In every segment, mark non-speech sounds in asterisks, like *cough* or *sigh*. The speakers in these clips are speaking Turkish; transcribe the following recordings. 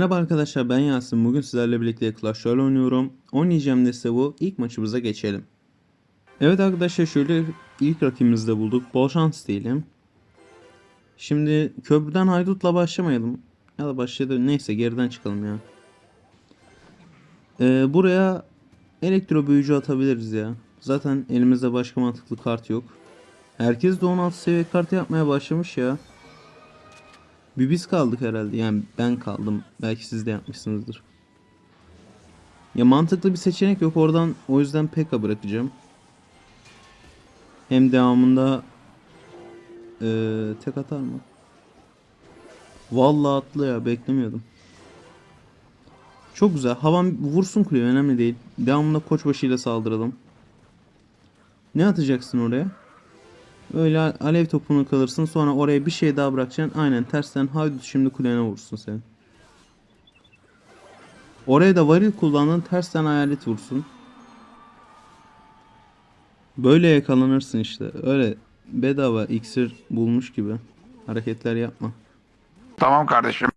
Merhaba arkadaşlar ben Yasin. Bugün sizlerle birlikte Clash Royale oynuyorum. Oynayacağım deste bu. İlk maçımıza geçelim. Evet arkadaşlar şöyle ilk rakibimizi de bulduk. Bol şans diyelim. Şimdi köprüden haydutla başlamayalım. Ya da başladı. Neyse geriden çıkalım ya. Ee, buraya elektro büyücü atabiliriz ya. Zaten elimizde başka mantıklı kart yok. Herkes de 16 seviye kart yapmaya başlamış ya. Bir biz kaldık herhalde. Yani ben kaldım. Belki siz de yapmışsınızdır. Ya mantıklı bir seçenek yok. Oradan o yüzden Pekka bırakacağım. Hem devamında eee, tek atar mı? Vallahi atlı ya beklemiyordum. Çok güzel. Havan vursun kuleye önemli değil. Devamında koçbaşıyla saldıralım. Ne atacaksın oraya? Öyle alev topunu kalırsın sonra oraya bir şey daha bırakacaksın. Aynen tersten haydut şimdi kulene vursun senin. Oraya da varil kullandın tersten hayalet vursun. Böyle yakalanırsın işte. Öyle bedava iksir bulmuş gibi hareketler yapma. Tamam kardeşim.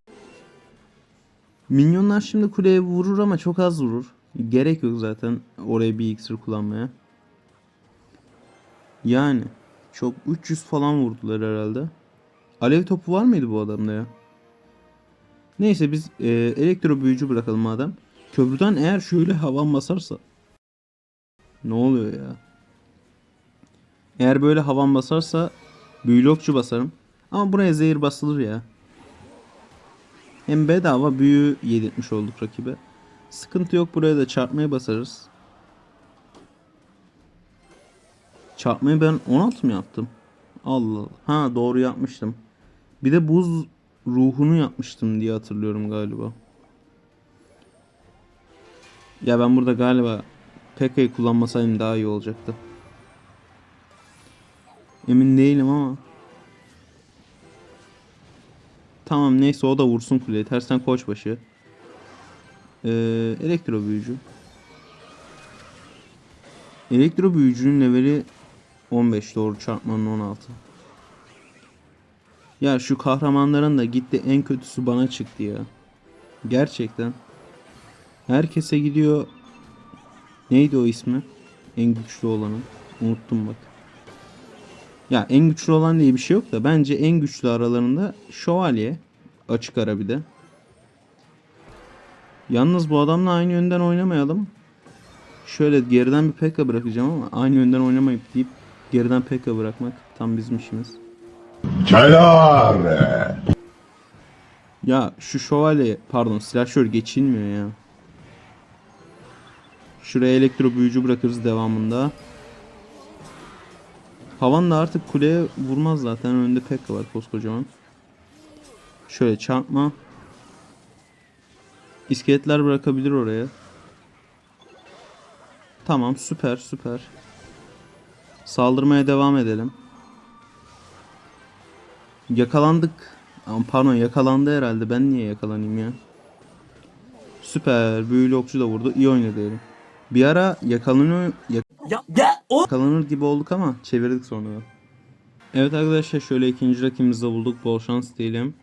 Minyonlar şimdi kuleye vurur ama çok az vurur. Gerek yok zaten oraya bir iksir kullanmaya. Yani çok 300 falan vurdular herhalde. Alev topu var mıydı bu adamda ya? Neyse biz e, elektro büyücü bırakalım madem. Köprüden eğer şöyle havan basarsa. Ne oluyor ya? Eğer böyle havan basarsa büyülü basarım. Ama buraya zehir basılır ya. Hem bedava büyü yedirtmiş olduk rakibe. Sıkıntı yok buraya da çarpmaya basarız. Çarpmayı ben 16 mı yaptım? Allah Allah. Ha doğru yapmıştım. Bir de buz ruhunu yapmıştım diye hatırlıyorum galiba. Ya ben burada galiba Pekka'yı kullanmasaydım daha iyi olacaktı. Emin değilim ama. Tamam neyse o da vursun kuleye. Tersten koçbaşı. Ee, elektro büyücü. Elektro büyücünün leveli 15 doğru çarpmanın 16. Ya şu kahramanların da gitti en kötüsü bana çıktı ya. Gerçekten. Herkese gidiyor. Neydi o ismi? En güçlü olanı. Unuttum bak. Ya en güçlü olan diye bir şey yok da bence en güçlü aralarında şövalye. Açık ara bir de. Yalnız bu adamla aynı yönden oynamayalım. Şöyle geriden bir Pekka bırakacağım ama aynı yönden oynamayıp deyip geriden Pekka bırakmak tam bizim işimiz. Çaylar. Ya şu şövalye pardon silahşör geçilmiyor ya. Şuraya elektro büyücü bırakırız devamında. Havan da artık kuleye vurmaz zaten. Önünde Pekka var koskocaman. Şöyle çarpma. İskeletler bırakabilir oraya. Tamam süper süper. Saldırmaya devam edelim. Yakalandık. Aman pardon yakalandı herhalde. Ben niye yakalanayım ya? Süper. Büyülü okçu da vurdu. İyi oynadı diyelim. Bir ara yakalanıyor, yak- Ya, ya o yakalanır gibi olduk ama çevirdik sonra. Evet arkadaşlar şöyle ikinci rakibimizi bulduk. Bol şans diyelim.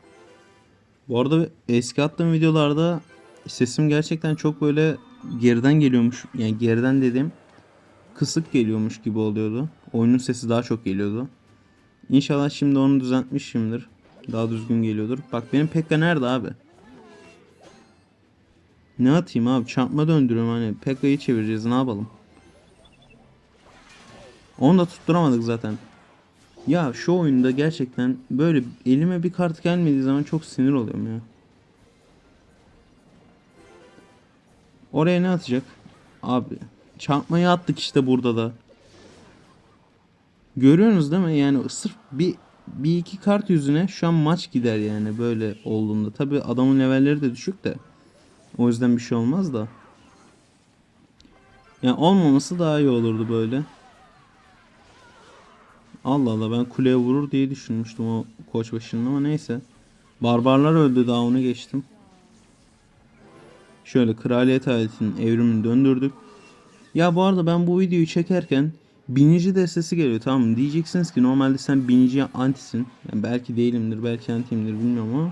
Bu arada eski attığım videolarda sesim gerçekten çok böyle geriden geliyormuş. Yani geriden dedim kısık geliyormuş gibi oluyordu. Oyunun sesi daha çok geliyordu. İnşallah şimdi onu düzeltmişimdir. Daha düzgün geliyordur. Bak benim Pekka nerede abi? Ne atayım abi? Çarpma döndürüyorum hani. Pekka'yı çevireceğiz ne yapalım? Onu da tutturamadık zaten. Ya şu oyunda gerçekten böyle elime bir kart gelmediği zaman çok sinir oluyorum ya. Oraya ne atacak? Abi çarpmayı attık işte burada da. Görüyorsunuz değil mi? Yani sırf bir bir iki kart yüzüne şu an maç gider yani böyle olduğunda. Tabi adamın levelleri de düşük de. O yüzden bir şey olmaz da. Yani olmaması daha iyi olurdu böyle. Allah Allah ben kuleye vurur diye düşünmüştüm o koç başının ama neyse. Barbarlar öldü daha onu geçtim. Şöyle kraliyet aletinin evrimini döndürdük. Ya bu arada ben bu videoyu çekerken binici destesi geliyor tamam mı? Diyeceksiniz ki normalde sen binici antisin. Yani belki değilimdir belki antiyimdir bilmiyorum ama.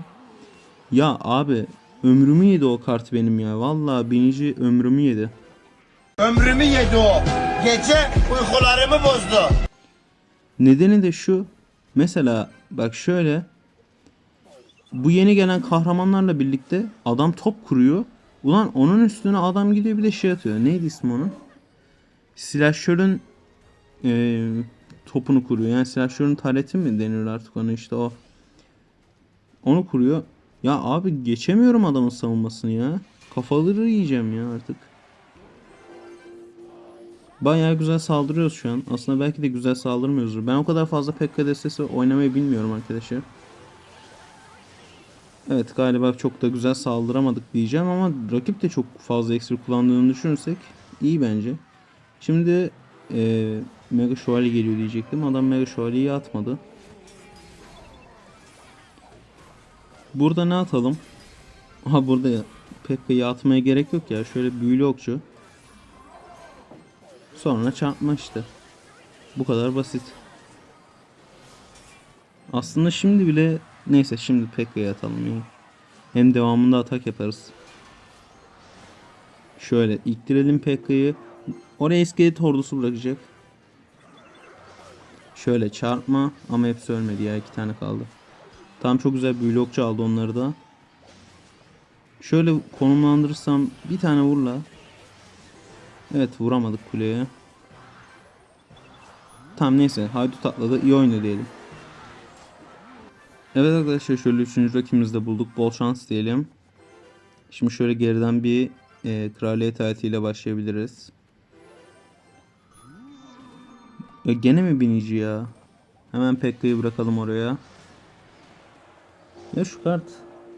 Ya abi ömrümü yedi o kart benim ya. Vallahi binici ömrümü yedi. Ömrümü yedi o. Gece uykularımı bozdu. Nedeni de şu. Mesela bak şöyle. Bu yeni gelen kahramanlarla birlikte adam top kuruyor. Ulan onun üstüne adam gidiyor bir de şey atıyor. Neydi ismi onun? Silahşörün eee, topunu kuruyor. Yani silahşörün taleti mi denir artık ona işte o. Onu kuruyor. Ya abi geçemiyorum adamın savunmasını ya. Kafaları yiyeceğim ya artık. Bayağı güzel saldırıyoruz şu an. Aslında belki de güzel saldırmıyoruzdur. Ben o kadar fazla Pekka destesi oynamayı bilmiyorum arkadaşlar. Evet galiba çok da güzel saldıramadık diyeceğim ama rakip de çok fazla eksir kullandığını düşünürsek iyi bence. Şimdi eee Mega Şövalye geliyor diyecektim. Adam Mega Şövalye'yi atmadı. Burada ne atalım? *laughs* Aha burada. Pekka'yı atmaya gerek yok ya. Şöyle büyülü okçu. Sonra çarpma işte. Bu kadar basit. Aslında şimdi bile neyse şimdi Pekka'yı atalım ya. Hem devamında atak yaparız. Şöyle iktirelim Pekka'yı. Oraya iskelet ordusu bırakacak. Şöyle çarpma ama hepsi ölmedi ya iki tane kaldı. Tam çok güzel büyülü okçu aldı onları da. Şöyle konumlandırırsam bir tane vurla. Evet vuramadık kuleye. Tamam neyse haydut atladı iyi oynadı diyelim. Evet arkadaşlar şöyle üçüncü rakibimizi bulduk. Bol şans diyelim. Şimdi şöyle geriden bir e, kraliyet ayetiyle başlayabiliriz. Ya gene mi binici ya? Hemen Pekka'yı bırakalım oraya. Ya şu kart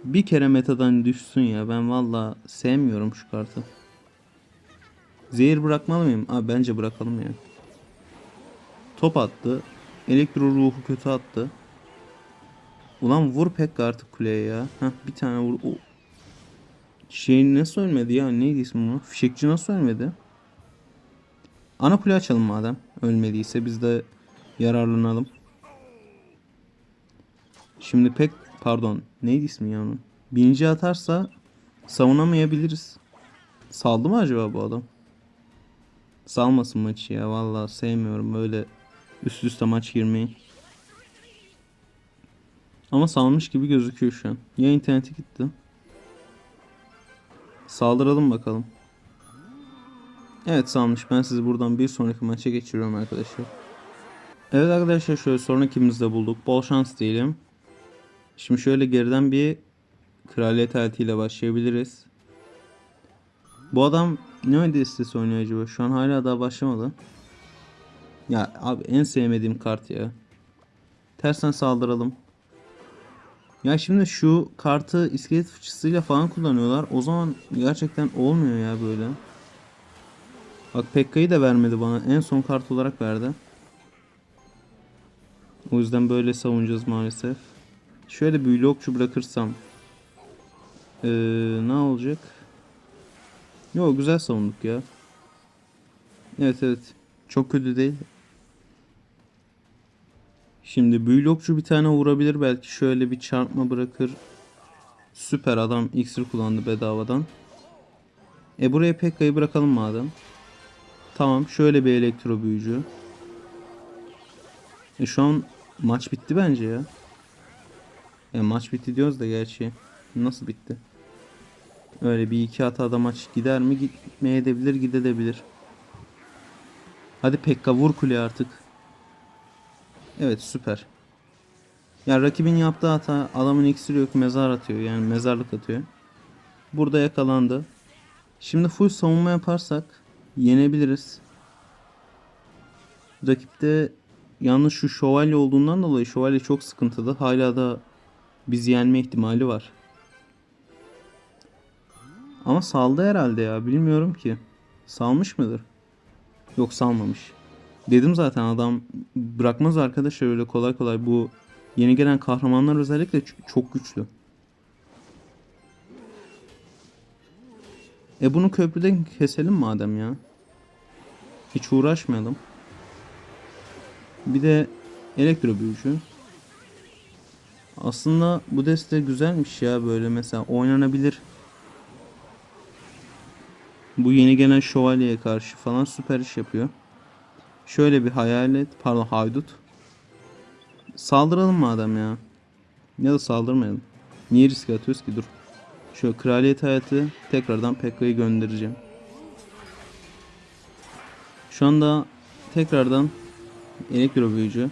bir kere metadan düşsün ya. Ben valla sevmiyorum şu kartı. Zehir bırakmalı mıyım? Abi bence bırakalım ya. Top attı. Elektro ruhu kötü attı. Ulan vur Pekka artık kuleye ya. Heh, bir tane vur. O... Şey nasıl ölmedi ya? Neydi ismi bu? Fişekçi nasıl ölmedi? Ana kule açalım madem. Ölmediyse biz de yararlanalım. Şimdi pek pardon neydi ismi ya onun? Bininci atarsa savunamayabiliriz. Saldı mı acaba bu adam? Salmasın maçı ya vallahi sevmiyorum böyle üst üste maç girmeyi. Ama salmış gibi gözüküyor şu an. Ya interneti gitti. Saldıralım bakalım. Evet salmış. Ben sizi buradan bir sonraki maça geçiriyorum arkadaşlar. Evet arkadaşlar şöyle sonrakimizi de bulduk. Bol şans diyelim. Şimdi şöyle geriden bir kraliyet aletiyle başlayabiliriz. Bu adam ne destesi oynuyor acaba? Şu an hala daha başlamadı. Ya abi en sevmediğim kart ya. Tersten saldıralım. Ya şimdi şu kartı iskelet fıçısıyla falan kullanıyorlar. O zaman gerçekten olmuyor ya böyle. Bak Pekka'yı da vermedi bana. En son kart olarak verdi. O yüzden böyle savunacağız maalesef. Şöyle büyülü okçu bırakırsam. Ee, ne olacak? Yo güzel savunduk ya. Evet evet. Çok kötü değil. Şimdi büyülü okçu bir tane vurabilir belki. Şöyle bir çarpma bırakır. Süper adam iksir kullandı bedavadan. E buraya Pekka'yı bırakalım madem. Tamam şöyle bir elektro büyücü. E şu an maç bitti bence ya. E maç bitti diyoruz da gerçi. Nasıl bitti? Öyle bir iki hatada maç gider mi? Gitmeyebilir gidebilir. Hadi Pekka vur kule artık. Evet süper. Ya rakibin yaptığı hata adamın iksiri yok mezar atıyor yani mezarlık atıyor. Burada yakalandı. Şimdi full savunma yaparsak yenebiliriz. Rakipte yalnız şu şövalye olduğundan dolayı şövalye çok sıkıntılı. Hala da bizi yenme ihtimali var. Ama saldı herhalde ya bilmiyorum ki. Salmış mıdır? Yok salmamış. Dedim zaten adam bırakmaz arkadaşlar öyle kolay kolay bu yeni gelen kahramanlar özellikle çok güçlü. E bunu köprüden keselim madem ya. Hiç uğraşmayalım. Bir de elektro büyücü. Aslında bu deste güzelmiş ya böyle mesela oynanabilir. Bu yeni gelen şövalyeye karşı falan süper iş yapıyor. Şöyle bir hayalet, pardon haydut. Saldıralım madem ya. Ya da saldırmayalım. Niye risk atıyoruz ki dur. Şöyle kraliyet hayatı tekrardan Pekka'yı göndereceğim. Şu anda tekrardan elektro büyücü.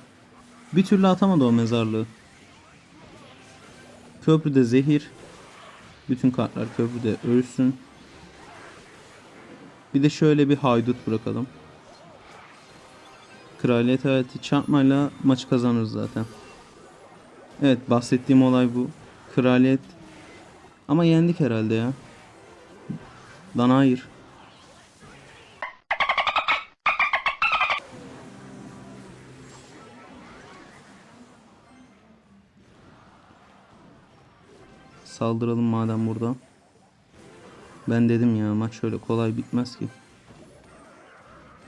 Bir türlü atamadı o mezarlığı. Köprüde zehir. Bütün kartlar köprüde ölsün. Bir de şöyle bir haydut bırakalım. Kraliyet hayatı çarpmayla maçı kazanırız zaten. Evet bahsettiğim olay bu. Kraliyet ama yendik herhalde ya. Lan hayır. Saldıralım madem burada. Ben dedim ya maç şöyle kolay bitmez ki.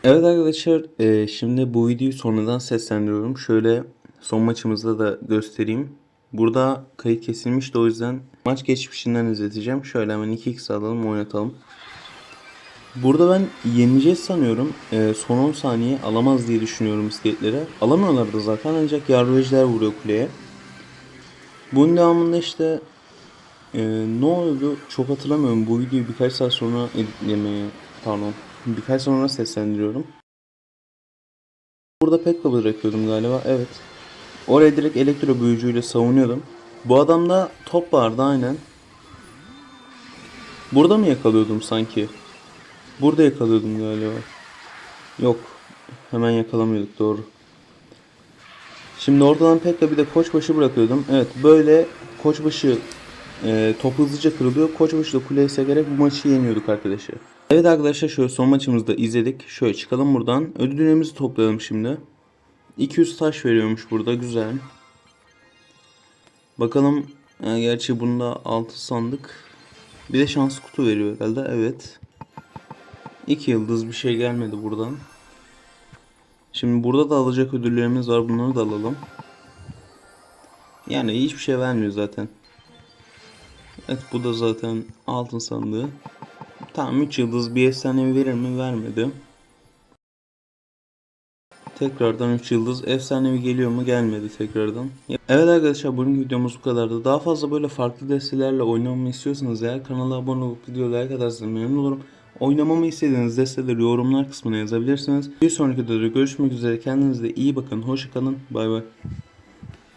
Evet arkadaşlar e, şimdi bu videoyu sonradan seslendiriyorum. Şöyle son maçımızda da göstereyim. Burada kayıt kesilmişti o yüzden maç geçmişinden izleteceğim. Şöyle hemen 2x alalım oynatalım. Burada ben yeneceğiz sanıyorum. E, son 10 saniye alamaz diye düşünüyorum bisikletlere. Alamıyorlar da zaten ancak yargıçlar vuruyor kuleye. Bunun devamında işte ee, ne oldu çok hatırlamıyorum. Bu videoyu birkaç saat sonra editlemeye, pardon, birkaç sonra seslendiriyorum. Burada Pekka bırakıyordum galiba, evet. Oraya direkt elektro büyücüyle savunuyordum. Bu adamda top vardı aynen. Burada mı yakalıyordum sanki? Burada yakalıyordum galiba. Yok. Hemen yakalamıyorduk doğru. Şimdi ortadan Pekka bir de koçbaşı bırakıyordum. Evet böyle koçbaşı e, top hızlıca kırılıyor. Koçbaşı da kuleye sekerek bu maçı yeniyorduk arkadaşlar. Evet arkadaşlar şöyle son maçımızda izledik. Şöyle çıkalım buradan. Ödüllerimizi toplayalım şimdi. 200 taş veriyormuş burada güzel. Bakalım e, gerçi bunda 6 sandık. Bir de şans kutu veriyor herhalde evet. 2 yıldız bir şey gelmedi buradan. Şimdi burada da alacak ödüllerimiz var. Bunları da alalım. Yani hiçbir şey vermiyor zaten. Evet bu da zaten altın sandığı. Tamam 3 yıldız bir efsanevi verir mi? Vermedi. Tekrardan 3 yıldız efsanevi geliyor mu? Gelmedi tekrardan. Evet arkadaşlar bugün videomuz bu kadardı. Daha fazla böyle farklı destelerle oynamamı istiyorsanız eğer kanala abone olup video like atarsanız memnun olurum. Oynamamı istediğiniz desteleri yorumlar kısmına yazabilirsiniz. Bir sonraki videoda görüşmek üzere. Kendinize iyi bakın. Hoşçakalın. Bay bay.